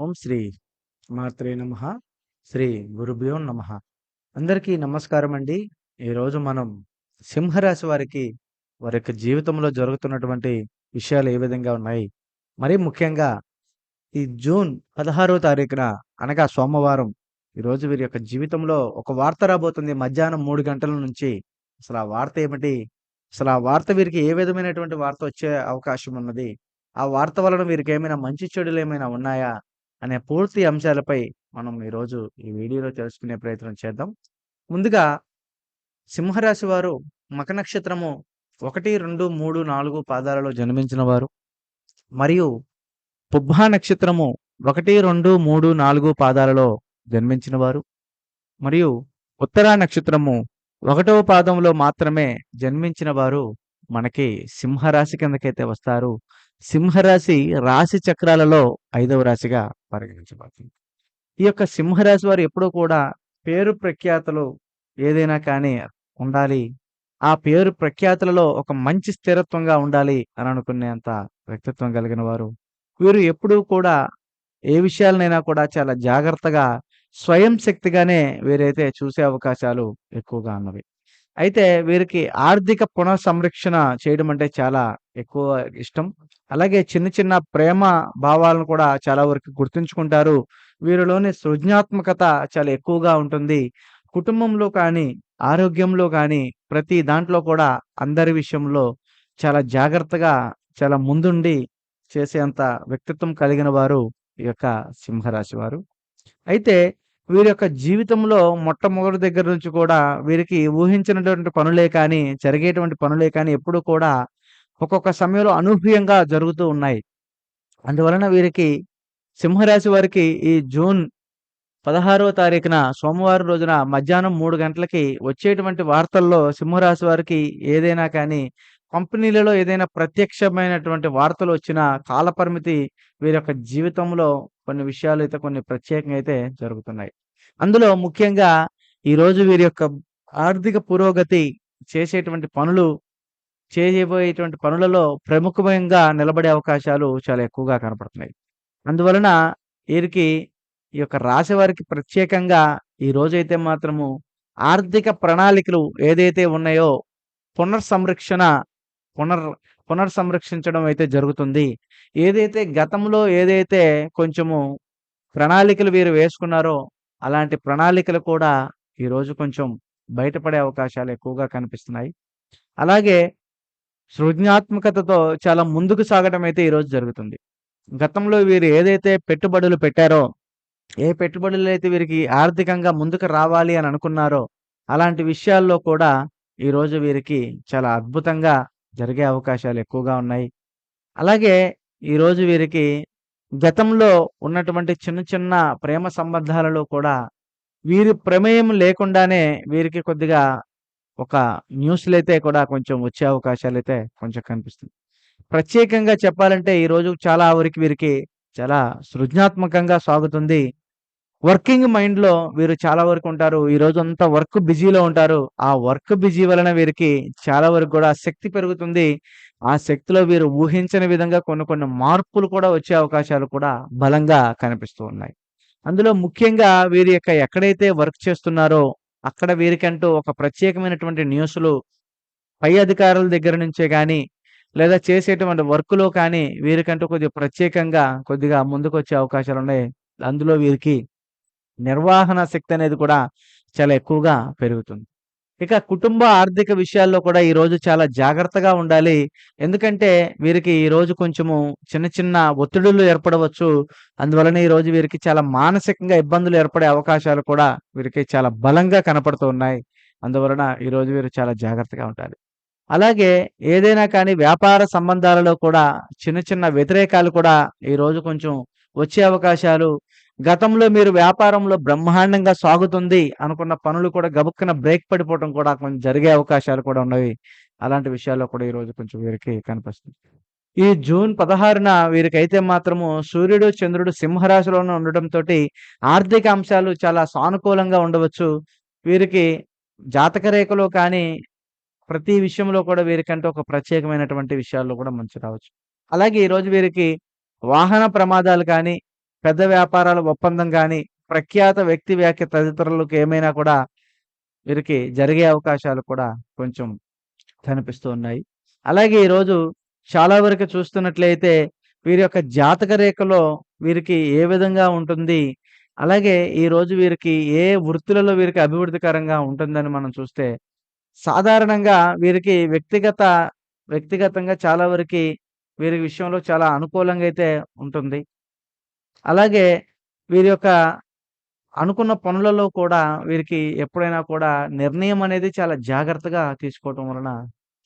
ఓం శ్రీ మాత్రే నమ. శ్రీ గురుభ్యో నమ. అందరికీ నమస్కారం అండి. ఈరోజు మనం సింహరాశి వారికి వారి యొక్క జీవితంలో జరుగుతున్నటువంటి విషయాలు ఏ విధంగా ఉన్నాయి? మరీ ముఖ్యంగా ఈ జూన్ పదహారవ తారీఖున అనగా సోమవారం ఈరోజు వీరి యొక్క జీవితంలో ఒక వార్త రాబోతుంది. మధ్యాహ్నం మూడు గంటల నుంచి. అసలు ఆ వార్త ఏమిటి? అసలు ఆ వార్త వీరికి ఏ విధమైనటువంటి వార్త వచ్చే అవకాశం ఉన్నది? ఆ వార్త వలన వీరికి ఏమైనా మంచి చెడులు ఏమైనా ఉన్నాయా? అనే పూర్తి అంశాలపై మనం ఈరోజు ఈ వీడియోలో తెలుసుకునే ప్రయత్నం చేద్దాం. ముందుగా సింహరాశి వారు మక నక్షత్రము ఒకటి రెండు మూడు నాలుగు పాదాలలో జన్మించిన వారు మరియు పుబ్బా నక్షత్రము ఒకటి రెండు మూడు నాలుగు పాదాలలో జన్మించిన వారు మరియు ఉత్తరా నక్షత్రము ఒకటవ పాదంలో మాత్రమే జన్మించిన వారు మనకి సింహరాశి కిందకైతే వస్తారు. సింహరాశి రాశి చక్రాలలో ఐదవ రాశిగా పరిగణించబడుతుంది. ఈ యొక్క సింహరాశి వారు ఎప్పుడూ కూడా పేరు ప్రఖ్యాతలు ఏదైనా కానీ ఉండాలి. ఆ పేరు ప్రఖ్యాతులలో ఒక మంచి స్థిరత్వంగా ఉండాలి అని అనుకునేంత వ్యక్తిత్వం కలిగిన వారు. వీరు ఎప్పుడూ కూడా ఏ విషయాలనైనా కూడా చాలా జాగ్రత్తగా స్వయం శక్తిగానే వీరైతే చూసే అవకాశాలు ఎక్కువగా ఉన్నవి. అయితే వీరికి ఆర్థిక పునఃసంరక్షణ చేయడం అంటే చాలా ఎక్కువ ఇష్టం. అలాగే చిన్న చిన్న ప్రేమ భావాలను కూడా చాలా వరకు గుర్తుంచుకుంటారు. వీరిలోని సృజనాత్మకత చాలా ఎక్కువగా ఉంటుంది. కుటుంబంలో కానీ ఆరోగ్యంలో కానీ ప్రతి దాంట్లో కూడా అందరి విషయంలో చాలా జాగ్రత్తగా చాలా ముందుండి చేసేంత వ్యక్తిత్వం కలిగిన వారు ఈ యొక్క సింహరాశి వారు. అయితే వీరి యొక్క జీవితంలో మొట్టమొదటి దగ్గర నుంచి కూడా వీరికి ఊహించినటువంటి పనులే కానీ జరిగేటువంటి పనులే కానీ ఎప్పుడు కూడా ఒక్కొక్క సమయంలో అనూహ్యంగా జరుగుతూ ఉన్నాయి. అందువలన వీరికి సింహరాశి వారికి ఈ జూన్ పదహారవ తారీఖున సోమవారం రోజున మధ్యాహ్నం మూడు గంటలకి వచ్చేటువంటి వార్తల్లో సింహరాశి వారికి ఏదైనా కానీ కంపెనీలలో ఏదైనా ప్రత్యక్షమైనటువంటి వార్తలు వచ్చిన కాలపరిమితి వీరి యొక్క జీవితంలో కొన్ని విషయాలు అయితే కొన్ని ప్రత్యేకంగా అయితే జరుగుతున్నాయి. అందులో ముఖ్యంగా ఈరోజు వీరి యొక్క ఆర్థిక పురోగతి చేసేటువంటి పనులు చేయబోయేటువంటి పనులలో ప్రముఖంగా నిలబడే అవకాశాలు చాలా ఎక్కువగా కనపడుతున్నాయి. అందువలన వీరికి ఈ యొక్క రాశి వారికి ప్రత్యేకంగా ఈ రోజైతే మాత్రము ఆర్థిక ప్రణాళికలు ఏదైతే ఉన్నాయో పునర్సంరక్షణ పునర్ పునర్సంరక్షించడం అయితే జరుగుతుంది. ఏదైతే గతంలో ఏదైతే కొంచెము ప్రణాళికలు వీరు వేసుకున్నారో అలాంటి ప్రణాళికలు కూడా ఈరోజు కొంచెం బయటపడే అవకాశాలు ఎక్కువగా కనిపిస్తున్నాయి. అలాగే సృజనాత్మకతతో చాలా ముందుకు సాగడం అయితే ఈరోజు జరుగుతుంది. గతంలో వీరు ఏదైతే పెట్టుబడులు పెట్టారో ఏ పెట్టుబడులు అయితే వీరికి ఆర్థికంగా ముందుకు రావాలి అని అనుకున్నారో అలాంటి విషయాల్లో కూడా ఈరోజు వీరికి చాలా అద్భుతంగా జరిగే అవకాశాలు ఎక్కువగా ఉన్నాయి. అలాగే ఈరోజు వీరికి గతంలో ఉన్నటువంటి చిన్న చిన్న ప్రేమ సంబంధాలలో కూడా వీరి ప్రమేయం లేకుండానే వీరికి కొద్దిగా ఒక న్యూస్లు అయితే కూడా కొంచెం వచ్చే అవకాశాలు అయితే కొంచెం కనిపిస్తుంది. ప్రత్యేకంగా చెప్పాలంటే ఈరోజు చాలా వరకు వీరికి చాలా సృజనాత్మకంగా సాగుతుంది. వర్కింగ్ మైండ్లో వీరు చాలా వరకు ఉంటారు. ఈ రోజు అంతా వర్క్ బిజీలో ఉంటారు. ఆ వర్క్ బిజీ వలన వీరికి చాలా వరకు కూడా శక్తి పెరుగుతుంది. ఆ శక్తిలో వీరు ఊహించని విధంగా కొన్ని కొన్ని మార్పులు కూడా వచ్చే అవకాశాలు కూడా బలంగా కనిపిస్తూ ఉన్నాయి. అందులో ముఖ్యంగా వీరి యొక్క ఎక్కడైతే వర్క్ చేస్తున్నారో అక్కడ వీరికంటూ ఒక ప్రత్యేకమైనటువంటి న్యూస్లు పై అధికారుల దగ్గర నుంచే కానీ లేదా చేసేటువంటి వర్క్లో కానీ వీరికంటూ కొద్దిగా ప్రత్యేకంగా కొద్దిగా ముందుకు వచ్చే అవకాశాలు ఉన్నాయి అందులో వీరికి నిర్వహణ శక్తి అనేది కూడా చాలా ఎక్కువగా పెరుగుతుంది. ఇక కుటుంబ ఆర్థిక విషయాల్లో కూడా ఈ రోజు చాలా జాగ్రత్తగా ఉండాలి. ఎందుకంటే వీరికి ఈరోజు కొంచెము చిన్న చిన్న ఒత్తిడులు ఏర్పడవచ్చు. అందువలన ఈ రోజు వీరికి చాలా మానసికంగా ఇబ్బందులు ఏర్పడే అవకాశాలు కూడా వీరికి చాలా బలంగా కనపడుతూ ఉన్నాయి. అందువలన ఈ రోజు వీరు చాలా జాగ్రత్తగా ఉండాలి. అలాగే ఏదైనా కానీ వ్యాపార సంబంధాలలో కూడా చిన్న చిన్న వ్యతిరేకాలు కూడా ఈ రోజు కొంచెం వచ్చే అవకాశాలు గతంలో మీరు వ్యాపారంలో బ్రహ్మాండంగా సాగుతుంది అనుకున్న పనులు కూడా గబుక్కున బ్రేక్ పడిపోవడం కూడా కొంచెం జరిగే అవకాశాలు కూడా ఉన్నవి. అలాంటి విషయాల్లో కూడా ఈ రోజు కొంచెం వీరికి కనిపిస్తుంది. ఈ జూన్ పదహారున వీరికైతే మాత్రము సూర్యుడు చంద్రుడు సింహరాశిలోనే ఉండటంతో ఆర్థిక అంశాలు చాలా సానుకూలంగా ఉండవచ్చు. వీరికి జాతక రేఖలో కానీ ప్రతి విషయంలో కూడా వీరికంటే ఒక ప్రత్యేకమైనటువంటి విషయాల్లో కూడా మంచి రావచ్చు. అలాగే ఈరోజు వీరికి వాహన ప్రమాదాలు కానీ పెద్ద వ్యాపారాల ఒప్పందం కానీ ప్రఖ్యాత వ్యక్తి వ్యాఖ్య తదితరులకు ఏమైనా కూడా వీరికి జరిగే అవకాశాలు కూడా కొంచెం కనిపిస్తూ ఉన్నాయి. అలాగే ఈరోజు చాలా వరకు చూస్తున్నట్లయితే వీరి యొక్క జాతక రేఖలో వీరికి ఏ విధంగా ఉంటుంది? అలాగే ఈరోజు వీరికి ఏ వృత్తులలో వీరికి అభివృద్ధికరంగా ఉంటుందని మనం చూస్తే, సాధారణంగా వీరికి వ్యక్తిగత వ్యక్తిగతంగా చాలా వరకి వీరి విషయంలో చాలా అనుకూలంగా అయితే ఉంటుంది. అలాగే వీరి యొక్క అనుకున్న పనులలో కూడా వీరికి ఎప్పుడైనా కూడా నిర్ణయం అనేది చాలా జాగ్రత్తగా తీసుకోవటం వలన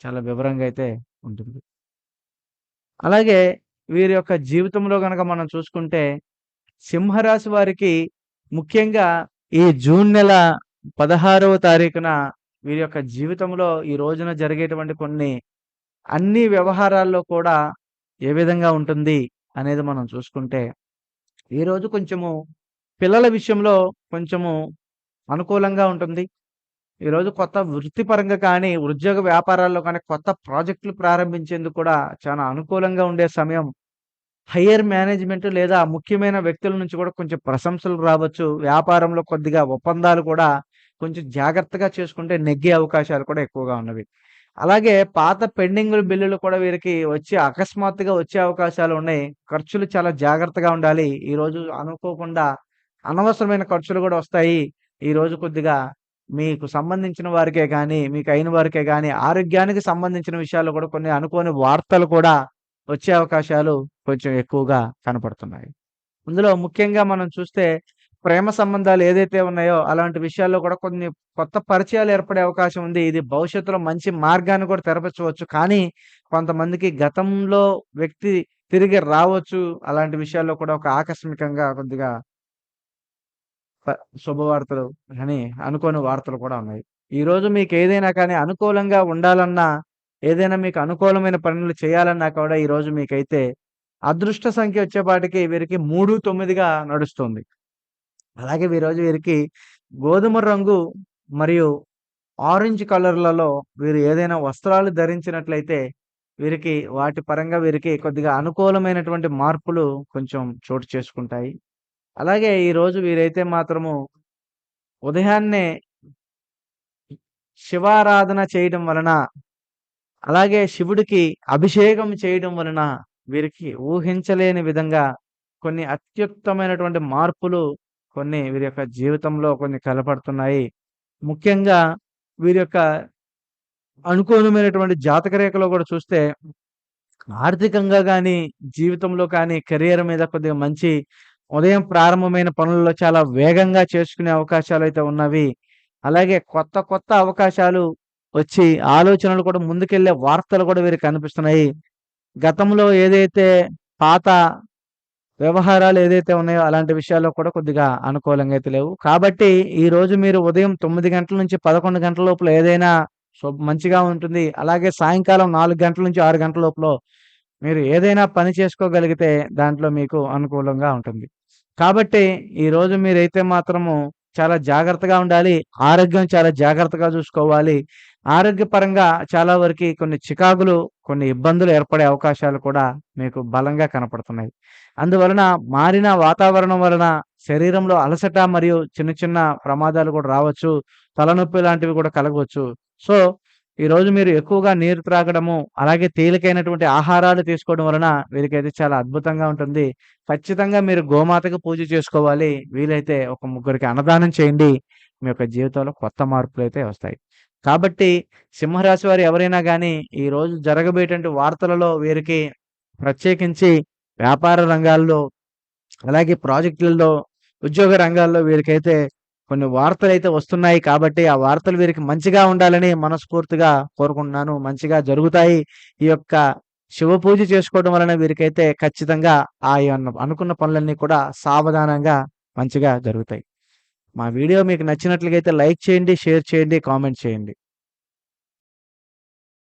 చాలా వివరంగా అయితే ఉంటుంది. అలాగే వీరి యొక్క జీవితంలో కనుక మనం చూసుకుంటే, సింహరాశి వారికి ముఖ్యంగా ఈ జూన్ నెల 16వ తారీఖున వీరి యొక్క జీవితంలో ఈ రోజున జరిగేటువంటి కొన్ని అన్ని వ్యవహారాల్లో కూడా ఏ విధంగా ఉంటుంది అనేది మనం చూసుకుంటే, ఈరోజు కొంచెము పిల్లల విషయంలో కొంచెము అనుకూలంగా ఉంటుంది. ఈరోజు కొత్త వృత్తిపరంగా కానీ, ఉద్యోగ వ్యాపారాల్లో కానీ కొత్త ప్రాజెక్టులు ప్రారంభించేందుకు కూడా చాలా అనుకూలంగా ఉండే సమయం. హైయర్ మేనేజ్మెంట్ లేదా ముఖ్యమైన వ్యక్తుల నుంచి కూడా కొంచెం ప్రశంసలు రావచ్చు. వ్యాపారంలో కొద్దిగా ఒప్పందాలు కూడా కొంచెం జాగ్రత్తగా చేసుకుంటే నెగ్గే అవకాశాలు కూడా ఎక్కువగా ఉన్నవి. అలాగే పాత పెండింగ్ బిల్లులు కూడా వీరికి వచ్చి అకస్మాత్తుగా వచ్చే అవకాశాలు ఉన్నాయి. ఖర్చులు చాలా జాగ్రత్తగా ఉండాలి. ఈరోజు అనుకోకుండా అనవసరమైన ఖర్చులు కూడా వస్తాయి. ఈరోజు కొద్దిగా మీకు సంబంధించిన వారికే కానీ మీకు అయిన వారికే కానీ ఆరోగ్యానికి సంబంధించిన విషయాలు కూడా కొన్ని అనుకోని వార్తలు కూడా వచ్చే అవకాశాలు కొంచెం ఎక్కువగా కనపడుతున్నాయి. ఇందులో ముఖ్యంగా మనం చూస్తే ప్రేమ సంబంధాలు ఏదైతే ఉన్నాయో అలాంటి విషయాల్లో కూడా కొన్ని కొత్త పరిచయాలు ఏర్పడే అవకాశం ఉంది. ఇది భవిష్యత్తులో మంచి మార్గాన్ని కూడా తెరపరచవచ్చు. కానీ కొంతమందికి గతంలో వ్యక్తి తిరిగి రావచ్చు. అలాంటి విషయాల్లో కూడా ఒక ఆకస్మికంగా కొద్దిగా శుభవార్తలు అని అనుకోని వార్తలు కూడా ఉన్నాయి. ఈరోజు ఏదైనా కానీ అనుకూలంగా ఉండాలన్నా, ఏదైనా మీకు అనుకూలమైన పనులు చేయాలన్నా కూడా ఈరోజు మీకైతే అదృష్ట సంఖ్య వచ్చేపాటికి వీరికి 3, 9గా నడుస్తుంది. అలాగే ఈరోజు వీరికి గోధుమ రంగు మరియు ఆరెంజ్ కలర్‌లలో వీరు ఏదైనా వస్త్రాలు ధరించినట్లయితే వీరికి వాటి పరంగా వీరికి కొద్దిగా అనుకూలమైనటువంటి మార్పులు కొంచెం చోటు చేసుకుంటాయి. అలాగే ఈరోజు వీరైతే మాత్రము ఉదయాన్నే శివారాధన చేయడం వలన, అలాగే శివుడికి అభిషేకం చేయడం వలన వీరికి ఊహించలేని విధంగా కొన్ని అత్యుత్తమైనటువంటి మార్పులు కొన్ని వీరి యొక్క జీవితంలో కొన్ని కలపడుతున్నాయి ముఖ్యంగా వీరి యొక్క అనుకూలమైనటువంటి జాతక రేఖలో కూడా చూస్తే ఆర్థికంగా కానీ జీవితంలో కానీ, కెరియర్ మీద కొద్దిగా మంచి ఉదయం ప్రారంభమైన పనుల్లో చాలా వేగంగా చేసుకునే అవకాశాలు అయితే ఉన్నవి. అలాగే కొత్త కొత్త అవకాశాలు వచ్చి ఆలోచనలు కూడా ముందుకెళ్ళే వార్తలు కూడా వీరికి కనిపిస్తున్నాయి. గతంలో ఏదైతే పాత వ్యవహారాలు ఏదైతే ఉన్నాయో అలాంటి విషయాల్లో కూడా కొద్దిగా అనుకూలంగా అయితే లేవు. కాబట్టి ఈ రోజు మీరు ఉదయం తొమ్మిది గంటల నుంచి 11 గంటల లోపల ఏదైనా మంచిగా ఉంటుంది. అలాగే సాయంకాలం నాలుగు గంటల నుంచి ఆరు గంటల లోపల మీరు ఏదైనా పని చేసుకోగలిగితే దాంట్లో మీకు అనుకూలంగా ఉంటుంది. కాబట్టి ఈరోజు మీరైతే మాత్రము చాలా జాగ్రత్తగా ఉండాలి. ఆరోగ్యం చాలా జాగ్రత్తగా చూసుకోవాలి. ఆరోగ్యపరంగా చాలా వరకి కొన్ని చికాకులు, కొన్ని ఇబ్బందులు ఏర్పడే అవకాశాలు కూడా మీకు బలంగా కనపడుతున్నాయి. అందువలన మారిన వాతావరణం వలన శరీరంలో అలసట మరియు చిన్న చిన్న ప్రమాదాలు కూడా రావచ్చు. తలనొప్పి లాంటివి కూడా కలగవచ్చు. సో, ఈరోజు మీరు ఎక్కువగా నీరు త్రాగడము, అలాగే తేలికైనటువంటి ఆహారాలు తీసుకోవడం వలన వీరికైతే చాలా అద్భుతంగా ఉంటుంది. ఖచ్చితంగా మీరు గోమాతకు పూజ చేసుకోవాలి. వీలైతే ఒక ముగ్గురికి అన్నదానం చేయండి. మీ యొక్క జీవితంలో కొత్త మార్పులు అయితే వస్తాయి. కాబట్టి సింహరాశి వారు ఎవరైనా కానీ ఈరోజు జరగబోయేటువంటి వార్తలలో వీరికి ప్రత్యేకించి వ్యాపార రంగాల్లో, అలాగే ప్రాజెక్టులలో, ఉద్యోగ రంగాల్లో వీరికైతే కొన్ని వార్తలు అయితే వస్తున్నాయి కాబట్టి ఆ వార్తలు వీరికి మంచిగా ఉండాలని మనస్ఫూర్తిగా కోరుకుంటున్నాను. మంచిగా జరుగుతాయి. ఈ యొక్క శివ పూజ చేసుకోవడం వలన వీరికైతే ఖచ్చితంగా ఆ అనుకున్న పనులన్నీ కూడా సావధానంగా మంచిగా జరుగుతాయి. మా వీడియో మీకు నచ్చినట్లయితే లైక్ చేయండి, షేర్ చేయండి, కామెంట్ చేయండి.